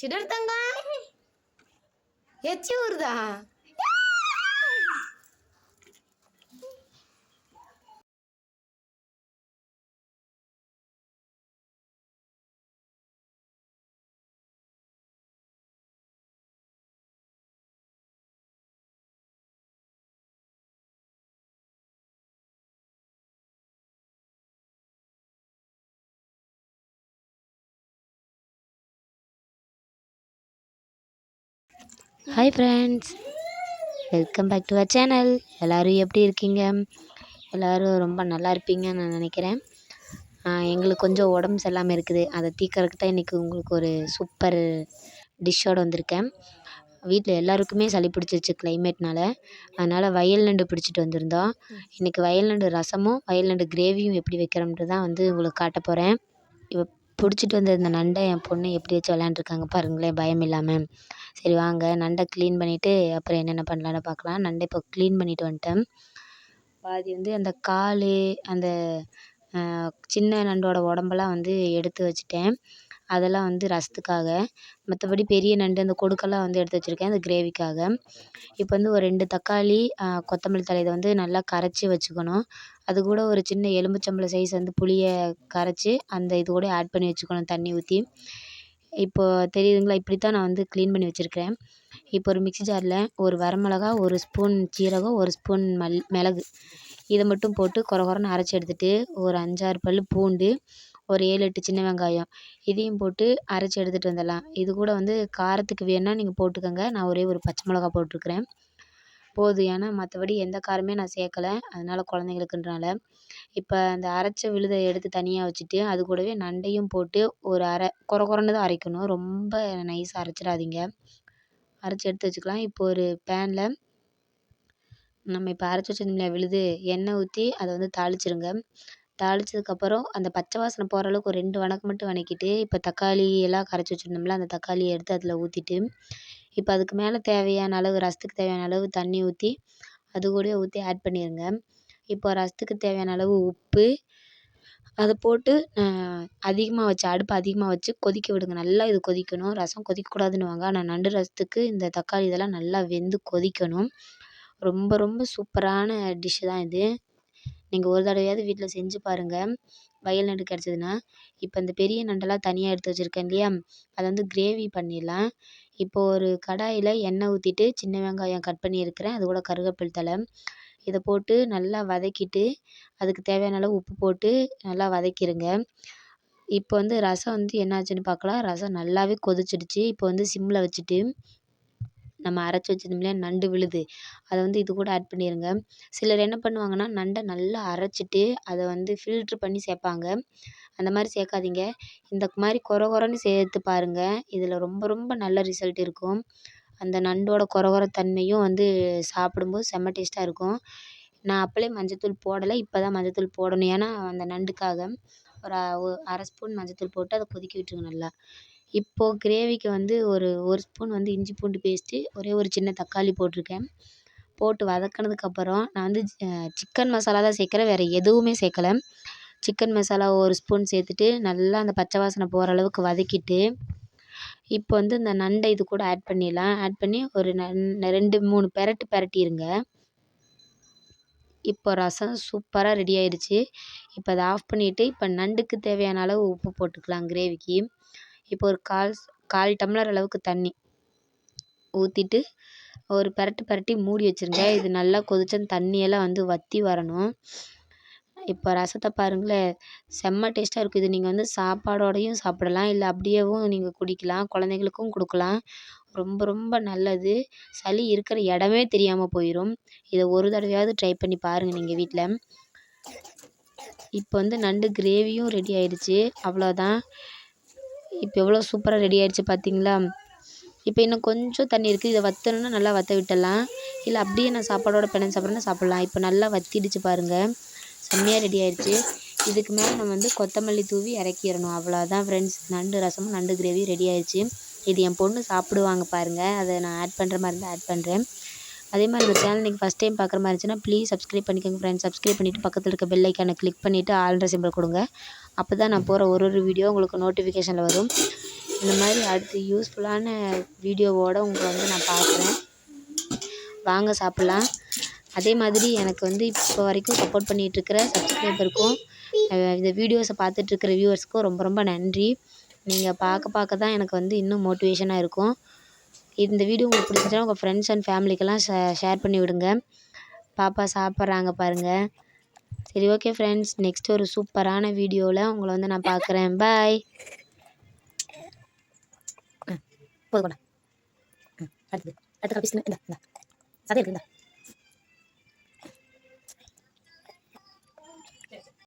Cider சிடர்த்தங்க எச்சி ஊறுதா? Hi friends welcome back to our channel எல்லோரும் எப்படி இருக்கீங்க? எல்லோரும் ரொம்ப நல்லா இருப்பீங்கன்னு நான் நினைக்கிறேன். எங்களுக்கு கொஞ்சம் உடம்பு சரியில்லாமல் இருக்குது. அதை தீர்க்கறதுக்கு தான் இன்றைக்கி உங்களுக்கு ஒரு சூப்பர் டிஷ்ஷோடு வந்திருக்கேன். வீட்டில் எல்லாருக்குமே சளி பிடிச்சிருச்சு கிளைமேட்னால் அதனால் வயல் நண்டு பிடிச்சிட்டு வந்திருந்தோம். இன்றைக்கி வயல் நண்டு ரசமும் வயல் நண்டு கிரேவியும் எப்படி வைக்கிறோம்ன்றது தான் வந்து உங்களுக்கு காட்ட போகிறேன் இப்போ பிடிச்சிட்டு வந்திருந்த நண்டை என் பொண்ணு எப்படி வச்சு விளையாண்டுருக்காங்க பாருங்களேன் பயம் இல்லாமல் சரி வாங்க. நண்டை க்ளீன் பண்ணிவிட்டு அப்புறம் என்னென்ன பண்ணலான்னு பார்க்கலாம். நண்டை இப்போ க்ளீன் பண்ணிவிட்டு வந்துட்டேன். பாதி வந்து அந்த கால் அந்த சின்ன நண்டோட உடம்பெல்லாம் வந்து எடுத்து வச்சுட்டேன். அதெல்லாம் வந்து ரசத்துக்காக. மற்றபடி பெரிய நண்டு அந்த கொடுக்கெல்லாம் வந்து எடுத்து வச்சுருக்கேன் அந்த கிரேவிக்காக. இப்போ வந்து ஒரு ரெண்டு தக்காளி கொத்தமல்லி தழை இதை வந்து நல்லா கரைச்சி வச்சுக்கணும். அது கூட ஒரு சின்ன எலுமிச்சம்பழம் சைஸ் வந்து புளியை கரைச்சி அந்த இது கூட ஆட் பண்ணி வச்சுக்கணும் தண்ணி ஊற்றி இப்போது தெரியுதுங்களா? இப்படி தான் நான் வந்து க்ளீன் பண்ணி வச்சுருக்கிறேன். இப்போ ஒரு மிக்ஸி ஜாரில் ஒரு வரமிளகா ஒரு ஸ்பூன் சீரகம் ஒரு ஸ்பூன் மல் மிளகு. இதை மட்டும் போட்டு கொர கொரன்னு அரைச்சி எடுத்துகிட்டு ஒரு அஞ்சாறு பல் பூண்டு ஒரு ஏழு எட்டு சின்ன வெங்காயம் இதையும் போட்டு அரைச்சி எடுத்துகிட்டு வந்துடலாம். இது கூட வந்து காரத்துக்கு வேணுன்னா நீங்கள் போட்டுக்கோங்க. நான் ஒரே ஒரு பச்சை மிளகா போட்டிருக்கிறேன். போதும் ஏன்னா மற்றபடி எந்த காரமே நான் சேர்க்கல. அதனால் குழந்தைங்களுக்குன்றனால இப்போ அந்த அரைச்ச விழுதை எடுத்து தனியாக வச்சுட்டு அது கூடவே நண்டையும் போட்டு ஒரு அரை கொர கொரன்னு தான் அரைக்கணும். ரொம்ப நைஸாக அரைச்சிடாதீங்க. அரைச்சி எடுத்து வச்சுக்கலாம். இப்போ ஒரு பேனில் நம்ம இப்போ அரைச்சி வச்சிருந்தோம்ல விழுது எண்ணெய் ஊற்றி அதை வந்து தாளிச்சிருங்க. தாளிச்சதுக்கப்புறம் அந்த பச்சை வாசனை போகிற அளவுக்கு ஒரு ரெண்டு வணக்கு மட்டும் வணக்கிட்டு இப்போ தக்காளி எல்லாம் கரைச்சி வச்சிருந்தோம்ல அந்த தக்காளியை எடுத்து அதில் ஊற்றிட்டு இப்போ அதுக்கு மேலே தேவையான அளவு ரசத்துக்கு தேவையான அளவு தண்ணி ஊற்றி அது கூடயே ஊற்றி ஆட் பண்ணிடுங்க இப்போ ரசத்துக்கு தேவையான அளவு உப்பு அதை போட்டு அதிகமாக வச்சு அடுப்பை அதிகமாக வச்சு கொதிக்க விடுங்க. நல்லா இது கொதிக்கணும். ரசம் கொதிக்கக்கூடாதுன்னுவாங்க. ஆனால் நண்டு ரசத்துக்கு இந்த தக்காளி இதெல்லாம் நல்லா வெந்து கொதிக்கணும். ரொம்ப ரொம்ப சூப்பரான டிஷ்ஷு தான் இது. நீங்கள் ஒரு தடவையாவது வீட்டில் செஞ்சு பாருங்கள் வயல் நண்டு கிடச்சிதுன்னா இப்போ இந்த பெரிய நண்டெல்லாம் தனியாக எடுத்து வச்சுருக்கேன் இல்லையா? அதை வந்து கிரேவி பண்ணிடலாம். இப்போ ஒரு கடாயில் எண்ணெய் ஊற்றிட்டு சின்ன வெங்காயம் கட் பண்ணியிருக்கிறேன் அது கூட கருவேப்பிலை தழை. இதை போட்டு நல்லா வதக்கிட்டு அதுக்கு தேவையான அளவு உப்பு போட்டு நல்லா வதக்கிடுங்க இப்போ வந்து ரசம் வந்து என்னாச்சுன்னு பார்க்கலாம். ரசம் நல்லாவே கொதிச்சிடுச்சு. இப்போ வந்து சிம்மில் வச்சுட்டு நம்ம அரைச்சி வச்சிருந்தோம்லையா நண்டு விழுது. அதை வந்து இது கூட ஆட் பண்ணிடுங்க சிலர் என்ன பண்ணுவாங்கன்னா நண்டை நல்லா அரைச்சிட்டு அதை வந்து ஃபில்ட்ரு பண்ணி சேர்ப்பாங்க. அந்த மாதிரி சேர்க்காதீங்க. இந்த மாதிரி கொர கொரன்னு சேர்த்து பாருங்கள் இதில் ரொம்ப ரொம்ப நல்ல ரிசல்ட் இருக்கும். அந்த நண்டோட கொர கொர தன்மையும் வந்து சாப்பிடும்போது செம்ம டேஸ்ட்டாக இருக்கும். நான் அப்போலே மஞ்சத்தூள் போடலை. இப்போ தான் மஞ்சத்தூள் போடணும். ஏன்னா அந்த நண்டுக்காக ஒரு அரை ஸ்பூன் மஞ்சத்தூள் போட்டு அதை கொதிக்க விட்டுருங்க நல்லா. இப்போது கிரேவிக்கு வந்து ஒரு ஒரு ஸ்பூன் வந்து இஞ்சி பூண்டு பேஸ்ட்டு ஒரே ஒரு சின்ன தக்காளி போட்டிருக்கேன். போட்டு வதக்குனதுக்கப்புறம் நான் வந்து சிக்கன் மசாலா தான் சேர்க்குறேன் வேறு எதுவுமே சேர்க்கல. சிக்கன் மசாலா ஒரு ஸ்பூன் சேர்த்துட்டு நல்லா அந்த பச்சை வாசனை போகிற அளவுக்கு வதக்கிட்டு இப்போ வந்து இந்த நண்டை இது கூட ஆட் பண்ணிடலாம். ஆட் பண்ணி ஒரு ரெண்டு மூணு பெரட்டு பெரட்டிடுங்க இப்போ ரசம் சூப்பராக ரெடி ஆயிடுச்சு. இப்போ அதை ஆஃப் பண்ணிவிட்டு இப்போ நண்டுக்கு தேவையான அளவு உப்பு போட்டுக்கலாம் கிரேவிக்கு இப்போ ஒரு கால் கால் டம்ளர் அளவுக்கு தண்ணி ஊற்றிட்டு ஒரு பெரட்டு பெரட்டி மூடி வச்சுருங்க. இது நல்லா கொதித்து அந்த தண்ணியெல்லாம் வந்து வற்றி வரணும். இப்போ ரசத்தை பாருங்களேன். செம்ம டேஸ்ட்டாக இருக்கும் இது நீங்கள் வந்து சாப்பாடோடையும் சாப்பிடலாம். இல்லை அப்படியேவும் நீங்கள் குடிக்கலாம். குழந்தைங்களுக்கும் கொடுக்கலாம். ரொம்ப ரொம்ப நல்லது. சளி இருக்கிற இடமே தெரியாமல் போயிடும் இதை ஒரு தடவையாவது ட்ரை பண்ணி பாருங்கள் நீங்கள் வீட்டில் இப்போ வந்து நண்டு கிரேவியும் ரெடி ஆயிடுச்சு. அவ்வளோதான் இப்போ எவ்வளோ சூப்பராக ரெடி ஆகிடுச்சி பார்த்தீங்களா? இப்போ இன்னும் கொஞ்சம் தண்ணி இருக்குது இதை வற்றணுன்னா நல்லா வற்ற விட்டுடலாம். இல்லை அப்படியே நான் சாப்பாடோட பிணைஞ்சி சாப்பிட்றேன்னா சாப்பிட்லாம். இப்போ நல்லா வற்றிடுச்சு பாருங்கள் செம்மையாக ரெடி ஆகிடுச்சி இதுக்கு மேலே நம்ம வந்து கொத்தமல்லி தூவி இறக்கிடணும். அவ்வளோதான் ஃப்ரெண்ட்ஸ் நண்டு ரசமும் நண்டு கிரேவி ரெடி ஆகிடுச்சி இது என் பொண்ணு சாப்பிடுவாங்க பாருங்கள் அதை நான் ஆட் பண்ணுற மாதிரி இருந்தால் ஆட் பண்ணுறேன் அதே மாதிரி இந்த சேனல் நீங்கள் ஃபஸ்ட் டைம் பார்க்குற மாதிரி இருந்துச்சுன்னா ப்ளீஸ் சப்ஸ்கிரைப் பண்ணிக்கோங்க ஃப்ரெண்ட்ஸ் சப்ஸ்கிரைப் பண்ணிவிட்டு பக்கத்தில் இருக்க பெல் ஐக்கானை கிளிக் பண்ணிவிட்டு ஆல்ன்ற சிம்பிள் கொடுங்க. அப்போ தான் நான் போகிற ஒரு ஒரு வீடியோ உங்களுக்கு நோட்டிஃபிகேஷனில் வரும். இந்த மாதிரி அடுத்து யூஸ்ஃபுல்லான வீடியோவோடு உங்களை வந்து நான் பார்க்குறேன். வாங்க சாப்பிட்லாம். அதே மாதிரி எனக்கு வந்து இப்போ வரைக்கும் சப்போர்ட் பண்ணிகிட்ருக்கிற சப்ஸ்கிரைபருக்கும் இந்த வீடியோஸை பார்த்துட்ருக்குற வியூவர்ஸ்க்கும் ரொம்ப ரொம்ப நன்றி. நீங்கள் பார்க்க பார்க்க தான் எனக்கு வந்து இன்னும் மோட்டிவேஷனாக இருக்கும். இந்த வீடியோ உங்களுக்கு பிடிச்சிருந்தா உங்கள் ஃப்ரெண்ட்ஸ் அண்ட் ஃபேமிலிக்கெல்லாம் ஷே ஷேர் பண்ணி விடுங்க. பாப்பா சாப்பிட்றாங்க பாருங்கள் சரி ஓகே ஃப்ரெண்ட்ஸ் நெக்ஸ்ட் ஒரு சூப்பரான வீடியோவில் உங்களை வந்து நான் பார்க்குறேன் பாய் போதும் அடுத்தது. அடுத்த கப்பிஸ் இந்த இந்த. சதை இருக்குதா